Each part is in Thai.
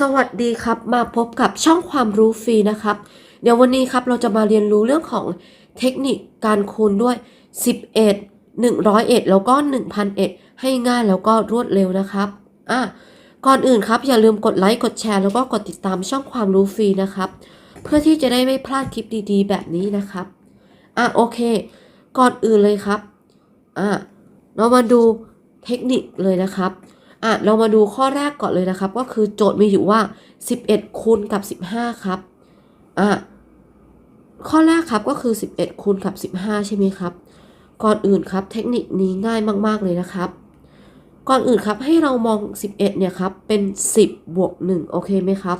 สวัสดีครับ มาพบกับช่องความรู้ฟรีนะครับ เดี๋ยววันนี้ครับเราจะมาเรียนรู้เรื่องของเทคนิคการคูณด้วย 11 101 แล้วก็1,001 ให้ง่ายแล้วก็รวดเร็วนะครับอะก่อนอื่นครับอย่าลืมกดไลค์กดแชร์แล้วก็กดติดตามช่องความรู้ฟรีนะครับ เพื่อที่จะได้ไม่พลาดคลิปดีๆ แบบนี้นะครับอะโอเค ก่อนอื่นเลยครับอะเรามาดูเทคนิคเลยนะครับ อะเรามาดูข้อแรกก่อนเลยนะครับ ก็คือโจทย์มีอยู่ว่า 11คูณกับ 15 ครับอะข้อแรกครับก็คือ 11คูณกับ 15 ใช่ไหมครับ ก่อนอื่นครับเทคนิคนี้ง่ายมาก ๆ เลยนะครับ ก่อนอื่นครับให้เรามอง 11 เนี่ยครับ เป็น 10 บวก 1 โอเคไหมครับ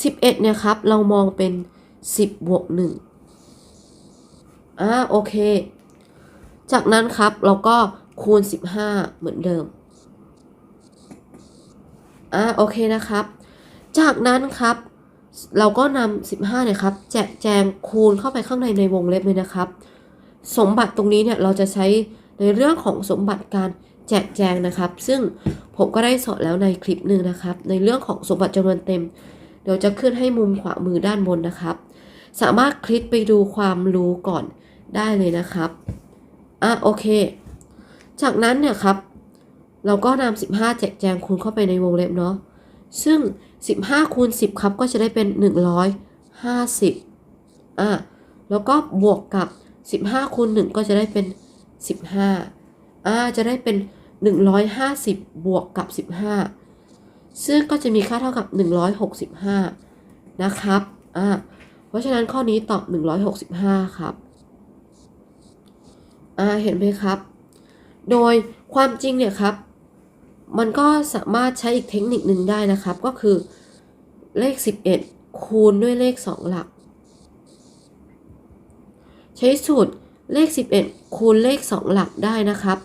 11 เนี่ยครับ เรามองเป็น 10 บวก 1อ่าโอเค จากนั้นครับเราก็ คูณ 15 เหมือนเดิม อ่าโอเคนะครับ จากนั้นครับ เราก็นำ15เนี่ยครับแจกแจงคูณเข้าไปข้างในในวงเล็บเลยนะครับ สมบัติตรงนี้เนี่ยเราจะใช้ในเรื่องของสมบัติการแจกแจงนะครับ ซึ่งผมก็ได้สอนแล้วในคลิปหนึ่งนะครับ ในเรื่องของสมบัติจำนวนเต็ม เดี๋ยวจะขึ้นให้มุมขวามือด้านบนนะครับ สามารถคลิกไปดูความรู้ก่อนได้เลยนะครับ อะโอเค จากนั้นเนี่ยครับ เราก็นำ15 แจกแจงคูณเข้าไปในวงเล็บเนาะซึ่ง 15คูณ10 ครับก็จะได้เป็น 150อะแล้วก็บวกกับ 15คูณ1ก็จะได้เป็น 15อ่าจะได้เป็น 150 บวกกับ 15 ซึ่งก็จะมีค่าเท่ากับ 165 นะครับอ่าเพราะฉะนั้นข้อนี้ตอบ 165 ครับอ่าเห็นไหมครับ โดยความจริงเนี่ยครับ มันก็สามารถใช้อีกเทคนิคหนึ่งได้นะครับ ก็คือเลข 11 คูณด้วยเลข 2 หลัก ใช้สูตรเลข 11 คูณเลข 2 หลักได้นะครับ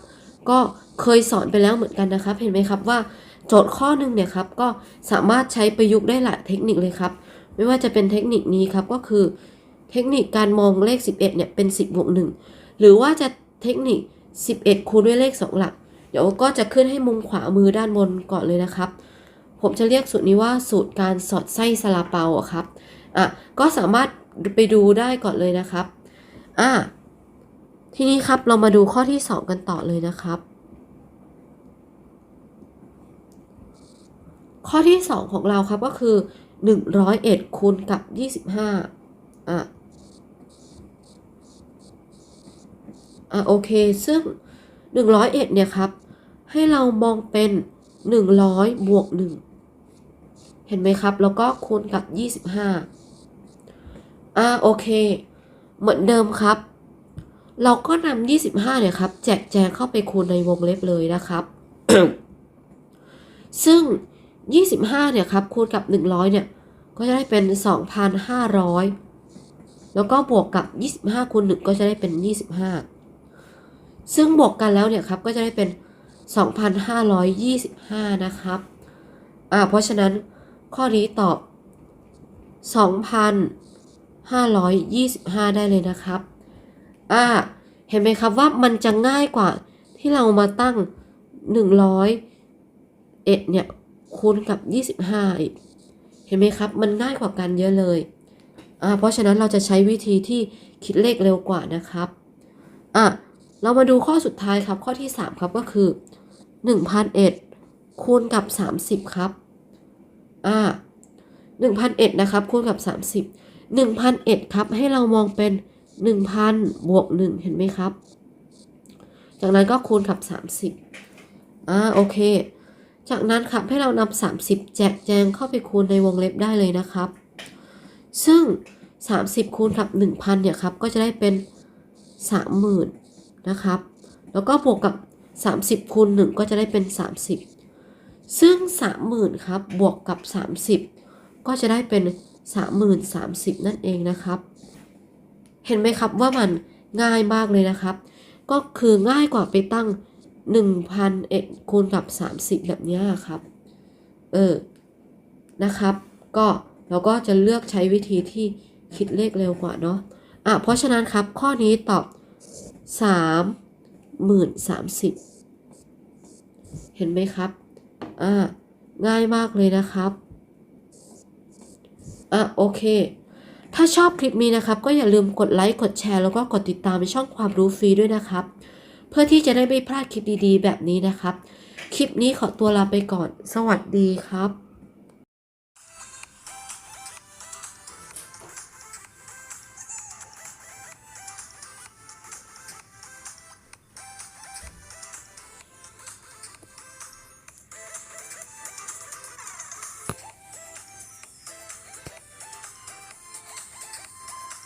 ก็เคยสอนไปแล้วเหมือนกันนะครับ เห็นไหมครับว่าโจทย์ข้อหนึ่งเนี่ยครับก็สามารถใช้ประยุกต์ได้หลายเทคนิคเลยครับ ไม่ว่าจะเป็นเทคนิคนี้ครับก็คือ เทคนิคการมองเลข 11เนี่ยเป็น 10บวก1หรือว่าจะเทคนิค 11 คูณด้วยเลข 2 หลัก เดี๋ยวก็จะขึ้นให้มุมขวามือด้านบนก่อนเลยนะครับ ผมจะเรียกสูตรนี้ว่าสูตรการสอดไส้ซาลาเปาครับ อะ ก็สามารถไปดูได้ก่อนเลยนะครับ อะ ทีนี้ครับเรามาดูข้อที่ 2 กันต่อเลยนะครับ ข้อที่ 2 ของเราครับก็คือ 101คูณกับ 25อะ อะโอเค ซึ่ง 101 เนี่ยครับ ให้เรามองเป็น 100 บวก 1 เห็นไหมครับ แล้วก็คูณกับ 25 อ่าโอเค เหมือนเดิมครับ เราก็นำ25 เนี่ยครับ แจกแจงเข้าไปคูณในวงเล็บเลยนะครับ ซึ่ง 25 เนี่ยครับ คูณกับ 100 เนี่ย ก็จะได้เป็น 2,500แล้วก็บวกกับ 25คูณ1ก็จะได้เป็น 25 ซึ่งบวกกันแล้วเนี่ยครับก็จะได้เป็น 2,525 นะครับอ่าเพราะฉะนั้นข้อนี้ตอบ 2,525 ได้เลยนะครับอ่าเห็นไหมครับว่ามันจะง่ายกว่าที่เรามาตั้ง 100เอ็ดเนี่ยคูณกับ 25อีกเห็นไหมครับ มันง่ายกว่ากันเยอะเลยอ่าเพราะฉะนั้นเราจะใช้วิธีที่คิดเลขเร็วกว่านะครับอะ เรามาดูข้อสุดท้ายครับ ข้อที่ 3 ครับก็คือ 1,001คูณกับ 30 ครับอ่า1,001นะครับคูณกับ 30 1,001ครับ ให้เรามองเป็น 1,000บวก1เห็นไหมครับ จากนั้นก็คูณกับ 30อ่าโอเค จากนั้นครับให้เรานำ30 แจกแจงเข้าไปคูณในวงเล็บได้เลยนะครับ ซึ่ง 30 คูณกับ 1,000เนี่ยครับก็จะได้เป็น 30,000 นะครับ แล้วก็บวกกับ 30คูณ1ก็จะได้เป็น 30 ซึ่ง 30,000ครับบวกกับ 30 ก็จะได้เป็น 30,030 นั่นเองนะครับ เห็นไหมครับว่ามันง่ายมากเลยนะครับ ก็คือง่ายกว่าไปตั้ง 1,000เอ็ดคูณกับ 30 แบบนี้ครับ เออ นะครับ ก็เราก็จะเลือกใช้วิธีที่คิดเลขเร็วกว่าเนาะอะเพราะฉะนั้นครับข้อนี้ตอบ 3หมื่นสามสิบเห็นไหมครับ อ่า ง่ายมากเลยนะครับ อะ โอเค ถ้าชอบคลิปนี้นะครับ ก็อย่าลืมกดไลค์ กดแชร์ แล้วก็กดติดตามในช่องความรู้ฟรีด้วยนะครับ เพื่อที่จะได้ไม่พลาดคลิปดีๆ แบบนี้นะครับ คลิปนี้ขอตัวลาไปก่อน สวัสดีครับ